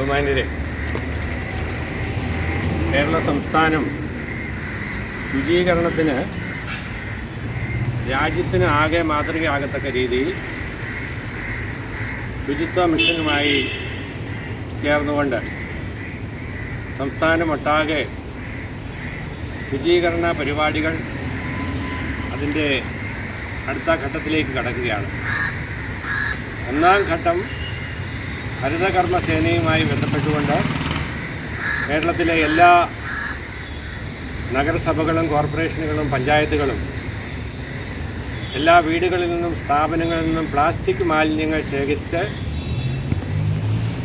ബഹുമാന്യരെ കേരള സംസ്ഥാനം ശുചീകരണത്തിന് രാജ്യത്തിന് ആകെ മാതൃകയാകത്തക്ക രീതിയിൽ ശുചിത്വ മിഷനുമായി ചേർന്നുകൊണ്ട് സംസ്ഥാനമൊട്ടാകെ ശുചീകരണ പരിപാടികൾ അതിന്റെ അടുത്ത ഘട്ടത്തിലേക്ക് കടക്കുകയാണ്. ഒന്നാം ഘട്ടം ഹരിതകർമ്മ സേനയുമായി ബന്ധപ്പെട്ടുകൊണ്ട് കേരളത്തിലെ എല്ലാ നഗരസഭകളും കോർപ്പറേഷനുകളും പഞ്ചായത്തുകളും എല്ലാ വീടുകളിൽ നിന്നും സ്ഥാപനങ്ങളിൽ നിന്നും പ്ലാസ്റ്റിക് മാലിന്യങ്ങൾ ശേഖരിച്ച്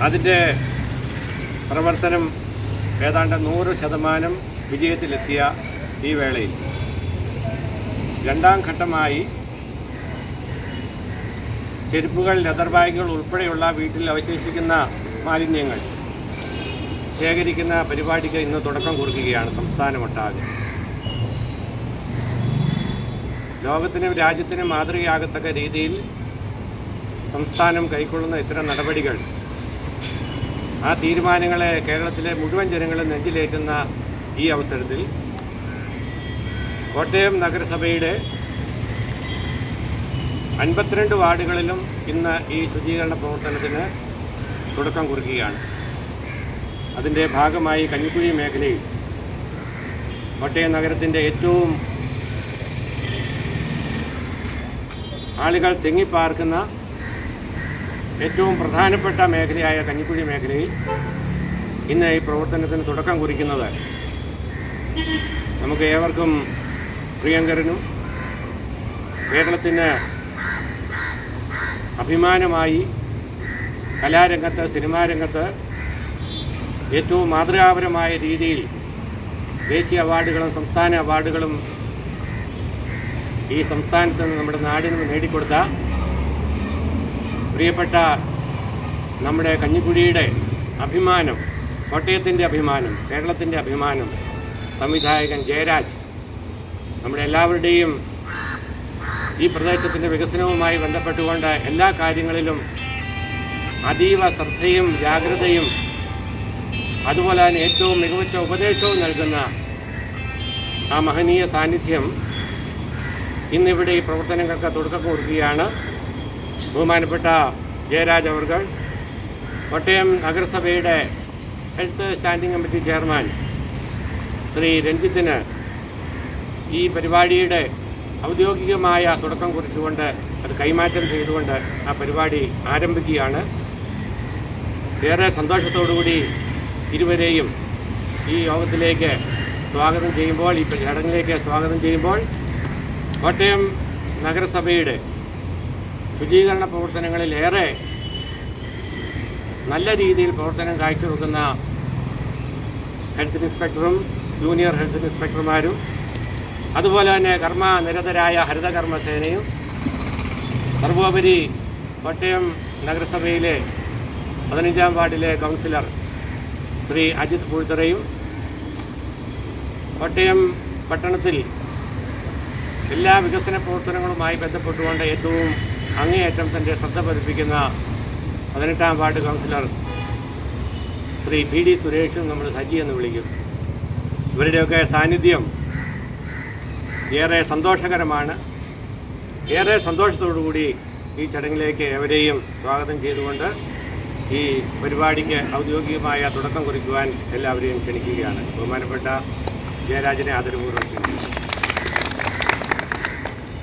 അതിന്റെ പ്രവർത്തനം ഏതാണ്ട് നൂറ് ശതമാനം വിജയത്തിലെത്തിയ ഈ വേളയിൽ. രണ്ടാം ഘട്ടമായി ചെരുപ്പുകൾ ലെതർ ബാഗുകൾ ഉൾപ്പെടെയുള്ള വീട്ടിൽ അവശേഷിക്കുന്ന മാലിന്യങ്ങൾ ശേഖരിക്കുന്ന പരിപാടിക്ക് ഇന്ന് തുടക്കം കുറിക്കുകയാണ് സംസ്ഥാനമൊട്ടാകെ ലോകത്തിനും രാജ്യത്തിനും മാതൃകയാകത്തക്ക രീതിയിൽ സംസ്ഥാനം കൈക്കൊള്ളുന്ന ഇത്തരം നടപടികൾ ആ തീരുമാനങ്ങളെ കേരളത്തിലെ മുഴുവൻ ജനങ്ങളും നെഞ്ചിലേറ്റുന്ന ഈ അവസരത്തിൽ കോട്ടയം നഗരസഭയുടെ അൻപത്തിരണ്ട് വാർഡുകളിലും ഇന്ന് ഈ ശുചീകരണ പ്രവർത്തനത്തിന് തുടക്കം കുറിക്കുകയാണ്. അതിന്റെ ഭാഗമായി കഞ്ഞിക്കുഴി മേഖലയിൽ കോട്ടയം നഗരത്തിന്റെ ഏറ്റവും ആളുകൾ തിങ്ങിപ്പാർക്കുന്ന ഏറ്റവും പ്രധാനപ്പെട്ട മേഖലയായ കഞ്ഞിക്കുഴി മേഖലയിൽ ഇന്ന് ഈ പ്രവർത്തനത്തിന് തുടക്കം കുറിക്കുന്നത് നമുക്ക് ഏവർക്കും പ്രിയങ്കരനും കേരളത്തിന് അഭിമാനമായി കലാരംഗത്ത് സിനിമാ രംഗത്ത് ഏറ്റവും മാതൃകാപരമായ രീതിയിൽ ദേശീയ അവാർഡുകളും സംസ്ഥാന അവാർഡുകളും ഈ സംസ്ഥാനത്ത് നിന്ന് നമ്മുടെ നാടിന് നേടിക്കൊടുത്ത പ്രിയപ്പെട്ട നമ്മുടെ കഞ്ഞിക്കുഴിയുടെ അഭിമാനം കോട്ടയത്തിന്റെ അഭിമാനം കേരളത്തിന്റെ അഭിമാനം സംവിധായകൻ ജയരാജ് നമ്മുടെ എല്ലാവരുടെയും ഈ പ്രദേശത്തിന്റെ വികസനവുമായി ബന്ധപ്പെട്ടുകൊണ്ട് എല്ലാ കാര്യങ്ങളിലും അതീവ ശ്രദ്ധയും ജാഗ്രതയും അതുപോലെ തന്നെ ഏറ്റവും മികവുറ്റ ഉപദേശവും നൽകുന്ന ആ മഹനീയ സാന്നിധ്യം ഇന്നിവിടെ ഈ പ്രവർത്തനങ്ങൾക്ക് തുടക്കം കൊടുക്കുകയാണ് ബഹുമാനപ്പെട്ട ജയരാജ് അവർ കോട്ടയം നഗരസഭയുടെ health standing committee chairman Shri രഞ്ജിത്തിന് ഈ പരിപാടിയുടെ ഔദ്യോഗികമായ തുടക്കം കുറിച്ചുകൊണ്ട് അത് കൈമാറ്റം ചെയ്തുകൊണ്ട് ആ പരിപാടി ആരംഭിക്കുകയാണ്. ഏറെ സന്തോഷത്തോടുകൂടി ഇരുവരെയും ഈ യോഗത്തിലേക്ക് സ്വാഗതം ചെയ്യുമ്പോൾ ഈ ചടങ്ങിലേക്ക് സ്വാഗതം ചെയ്യുമ്പോൾ കോട്ടയം നഗരസഭയുടെ ശുചീകരണ പ്രവർത്തനങ്ങളിൽ ഏറെ നല്ല രീതിയിൽ പ്രവർത്തനം കാഴ്ചവെക്കുന്ന ഹെൽത്ത് ഇൻസ്പെക്ടറും ജൂനിയർ ഹെൽത്ത് ഇൻസ്പെക്ടർമാരും അതുപോലെ തന്നെ കർമ്മ നിരതരായ സർവോപരി കോട്ടയം നഗരസഭയിലെ പതിനഞ്ചാം വാർഡിലെ കൗൺസിലർ ശ്രീ അജിത് പൂഴ്ത്തറയും കോട്ടയം പട്ടണത്തിൽ എല്ലാ വികസന പ്രവർത്തനങ്ങളുമായി ബന്ധപ്പെട്ടുകൊണ്ട് ഏറ്റവും അങ്ങേയറ്റം തന്റെ ശ്രദ്ധ പതിപ്പിക്കുന്ന പതിനെട്ടാം ward councillor Shri P D സുരേഷും നമ്മൾ സജി എന്ന് വിളിക്കും. ഇവരുടെയൊക്കെ സാന്നിധ്യം ഏറെ സന്തോഷകരമാണ്. ഏറെ സന്തോഷത്തോടുകൂടി ഈ ചടങ്ങിലേക്ക് എവരെയും സ്വാഗതം ചെയ്തുകൊണ്ട് ഈ പരിപാടിക്ക് ഔദ്യോഗികമായ തുടക്കം കുറിക്കുവാൻ എല്ലാവരെയും ക്ഷണിക്കുകയാണ്. ബഹുമാനപ്പെട്ട ജയരാജനെ ആദരപൂർവം ക്ഷണിക്കുന്നു.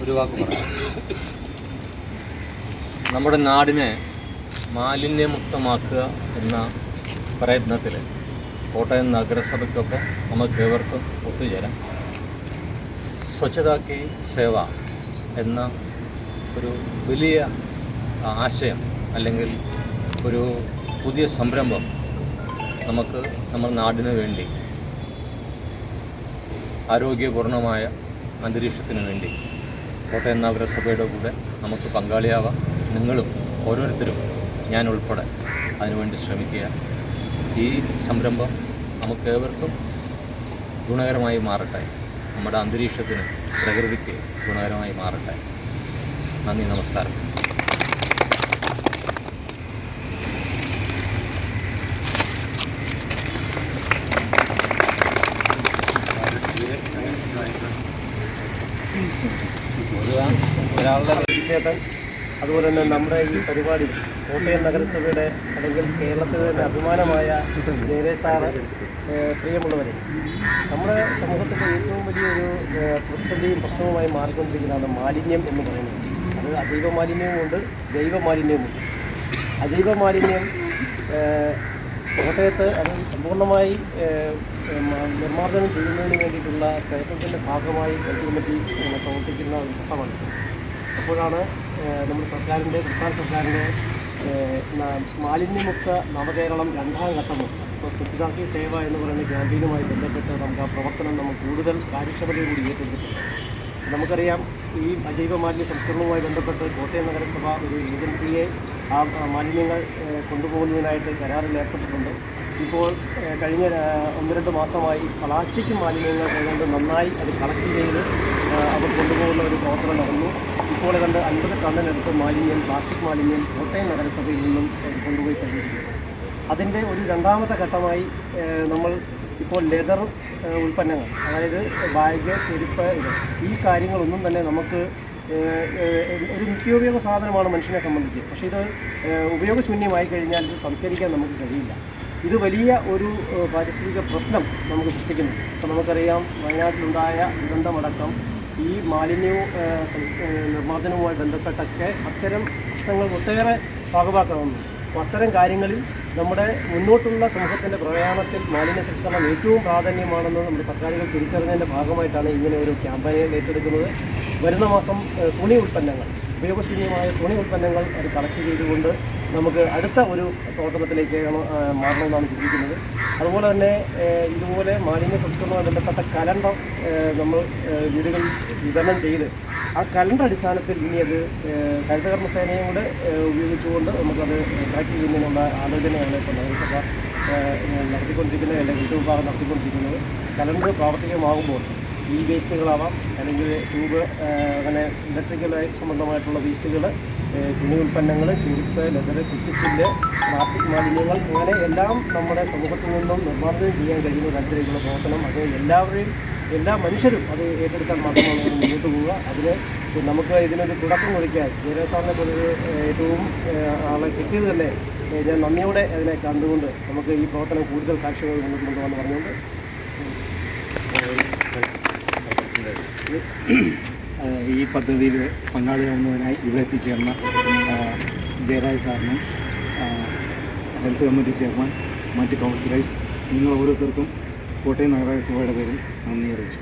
ഒരു വാക്ക് പറയാം. നമ്മുടെ നാടിനെ മാലിന്യമുക്തമാക്കുക എന്ന പ്രയത്നത്തിൽ കോട്ടയം നഗരസഭയ്ക്കൊപ്പം നമുക്ക് ഏവർക്കും ഒത്തുചേരാം. സ്വച്ഛതാക്കി സേവ എന്ന ഒരു വലിയ ആശയം അല്ലെങ്കിൽ ഒരു പുതിയ സംരംഭം നമുക്ക് നമ്മുടെ നാടിന് വേണ്ടി ആരോഗ്യപൂർണമായ അന്തരീക്ഷത്തിന് വേണ്ടി കോട്ടയം നഗരസഭയുടെ കൂടെ നമുക്ക് പങ്കാളിയാവാം. നിങ്ങളും ഓരോരുത്തരും ഞാൻ ഉൾപ്പെടെ അതിനുവേണ്ടി ശ്രമിക്കുക. ഈ സംരംഭം നമുക്കേവർക്കും ഗുണകരമായി മാറട്ടെ. നമ്മുടെ അന്തരീക്ഷത്തിന് പ്രകൃതിക്ക് ഗുണകരമായി മാറട്ടെ. നന്ദി നമസ്കാരം. ഒരാളുടെ ചേട്ടൻ. അതുപോലെ തന്നെ നമ്മുടെ ഈ പരിപാടി കോട്ടയം നഗരസഭയുടെ അല്ലെങ്കിൽ കേരളത്തിലെ തന്നെ അഭിമാനമായ ജയരേഷ് സാറ് പ്രിയമുള്ളവരെ നമ്മുടെ സമൂഹത്തിന്റെ ഏറ്റവും വലിയൊരു പ്രതിസന്ധിയും പ്രശ്നവുമായി മാറിക്കൊണ്ടിരിക്കുന്നതാണ് മാലിന്യം എന്ന് പറയുന്നത്. അത് അജൈവ മാലിന്യവുമുണ്ട് ജൈവ മാലിന്യവുമുണ്ട് അജൈവ മാലിന്യം കോട്ടയത്ത് അത് സമ്പൂർണമായി നിർമ്മാർജനം ചെയ്യുന്നതിന് വേണ്ടിയിട്ടുള്ള പ്രയത്നത്തിന്റെ ഭാഗമായി കമ്മിറ്റി പ്രവർത്തിക്കുന്ന ഒരു ഘട്ടമാണ്. അപ്പോഴാണ് നമ്മുടെ സർക്കാരിന്റെ സംസ്ഥാന സർക്കാരിന്റെ മാലിന്യമുക്ത നവകേരളം രണ്ടാം ഘട്ടം. ഇപ്പോൾ സ്വച്ഛതാക്കി സേവ എന്ന് പറയുന്ന ക്യാമ്പയിനുമായി ബന്ധപ്പെട്ട് നമുക്ക് ആ പ്രവർത്തനം നമുക്ക് കൂടുതൽ കാര്യക്ഷമതയോടുകൂടി ഏറ്റെടുത്തിട്ടുണ്ട്. നമുക്കറിയാം ഈ അജൈവ മാലിന്യ സംസ്കരണവുമായി ബന്ധപ്പെട്ട് കോട്ടയം നഗരസഭ ഒരു ഏജൻസിയെ ആ മാലിന്യങ്ങൾ കൊണ്ടുപോകുന്നതിനായിട്ട് കരാറിൽ ഏർപ്പെട്ടിട്ടുണ്ട്. ഇപ്പോൾ കഴിഞ്ഞ ഒന്ന് രണ്ട് മാസമായി പ്ലാസ്റ്റിക് മാലിന്യങ്ങൾ കൊണ്ട് നന്നായി അത് കളക്ട് ചെയ്ത് അവർ കൊണ്ടുപോകുന്ന ഒരു പ്രവർത്തനം നടന്നു. ഇപ്പോൾ കണ്ട് അൻപത് ടണ്ണിനടുത്ത് മാലിന്യം പ്ലാസ്റ്റിക് മാലിന്യം കോട്ടയം നഗരസഭയിൽ നിന്നും കൊണ്ടുപോയി കഴിഞ്ഞിരിക്കുന്നു. അതിന്റെ ഒരു രണ്ടാമത്തെ ഘട്ടമായി നമ്മൾ ഇപ്പോൾ ലെതർ ഉൽപ്പന്നങ്ങൾ അതായത് ബാഗ് ചെരുപ്പ് ഈ കാര്യങ്ങളൊന്നും തന്നെ നമുക്ക് ഒരു നിത്യോപയോഗ സാധനമാണ് മനുഷ്യനെ സംബന്ധിച്ച്. പക്ഷേ ഇത് ഉപയോഗശൂന്യമായി കഴിഞ്ഞാൽ ഇത് സംസ്കരിക്കാൻ നമുക്ക് കഴിയില്ല. ഇത് വലിയ ഒരു പാരിസ്ഥിതിക പ്രശ്നം നമുക്ക് സൃഷ്ടിക്കുന്നു. അപ്പോൾ നമുക്കറിയാം വയനാട്ടിലുണ്ടായ ദുരന്തമടക്കം ഈ മാലിന്യവും നിർമ്മാർജനവുമായി ബന്ധപ്പെട്ടൊക്കെ അത്തരം പ്രശ്നങ്ങൾ ഒട്ടേറെ ഭാഗമാക്കാവുന്നു അപ്പോൾ അത്തരം കാര്യങ്ങളിൽ നമ്മുടെ മുന്നോട്ടുള്ള സമൂഹത്തിന്റെ പ്രയാണത്തിൽ മാലിന്യ സംസ്കരണം ഏറ്റവും പ്രാധാന്യമാണെന്ന് നമ്മുടെ സർക്കാരുകൾ തിരിച്ചറിഞ്ഞതിന്റെ ഭാഗമായിട്ടാണ് ഇങ്ങനെ ഒരു ക്യാമ്പയിൻ ഏറ്റെടുക്കുന്നത്. വരുന്ന മാസം തുണി ഉൽപ്പന്നങ്ങൾ ഉപയോഗശൂന്യമായ തുണി ഉൽപ്പന്നങ്ങൾ അത് കളക്ട് ചെയ്തുകൊണ്ട് നമുക്ക് അടുത്ത ഒരു പ്രവർത്തനത്തിലേക്ക് മാറണമെന്നാണ് ചിന്തിക്കുന്നത്. അതുപോലെ തന്നെ ഇതുപോലെ മാലിന്യ സംസ്കരണവുമായി ബന്ധപ്പെട്ട കലണ്ടർ നമ്മൾ വീടുകളിൽ വിതരണം ചെയ്ത് ആ കലണ്ടർ അടിസ്ഥാനത്തിൽ ഇനി അത് ഹരിതകർമ്മസേനയും ഹരിതകർമ്മ സേനയും കൂടെ ഉപയോഗിച്ചുകൊണ്ട് നമുക്കത് ട്രാക്ക് ചെയ്യുന്നതിനുള്ള ആലോചനയാണ് ഇപ്പോൾ നഗരസഭ നടത്തിക്കൊണ്ടിരിക്കുന്നത് അല്ലെങ്കിൽ വിദ്യുത് വിഭാഗം നടത്തിക്കൊണ്ടിരിക്കുന്നത്. കലണ്ടർ പ്രാവർത്തികമാകുമ്പോൾ ഈ വേസ്റ്റുകളാവാം. അല്ലെങ്കിൽ ട്യൂബ് അങ്ങനെ ഇലക്ട്രിക്കൽ സംബന്ധമായിട്ടുള്ള വേസ്റ്റുകൾ തുണി ഉൽപ്പന്നങ്ങൾ ചെരുപ്പ് ലെതർ കുത്തിച്ചില്ല് പ്ലാസ്റ്റിക് മാലിന്യങ്ങൾ അങ്ങനെ എല്ലാം നമ്മുടെ സമൂഹത്തിൽ നിന്നും നിർമ്മാർജനം ചെയ്യാൻ കഴിയുന്ന തരത്തിലേക്കുള്ള പ്രവർത്തനം. അത് എല്ലാവരെയും എല്ലാ മനുഷ്യരും അത് ഏറ്റെടുക്കാൻ മാത്രമാണ് മുന്നോട്ട് പോവുക. അതിന് നമുക്ക് ഇതിനൊരു തുടക്കം കുറിക്കാൻ ജയരാജ് പോലൊരു ഏറ്റവും ആളെ കിട്ടിയത് തന്നെ ഞാൻ നന്ദിയോടെ അതിനെ കണ്ടുകൊണ്ട് നമുക്ക് ഈ പ്രവർത്തനം കൂടുതൽ കാർഷിക മുന്നോട്ട് കൊണ്ടുപോകാമെന്ന് പറഞ്ഞുകൊണ്ട്. ആഹ് ഈ പദ്ധതിയിൽ പങ്കാളിയാവുന്നതിനായി ഇവിടെ എത്തിച്ചേർന്ന ജയരാജ് സാറിനും ഹെൽത്ത് കമ്മിറ്റി ചെയർമാൻ മറ്റ് കൗൺസിലേഴ്സ് നിങ്ങൾ ഓരോരുത്തർക്കും കോട്ടയം നഗരസഭയുടെ പേരിൽ നന്ദി അറിയിച്ചു.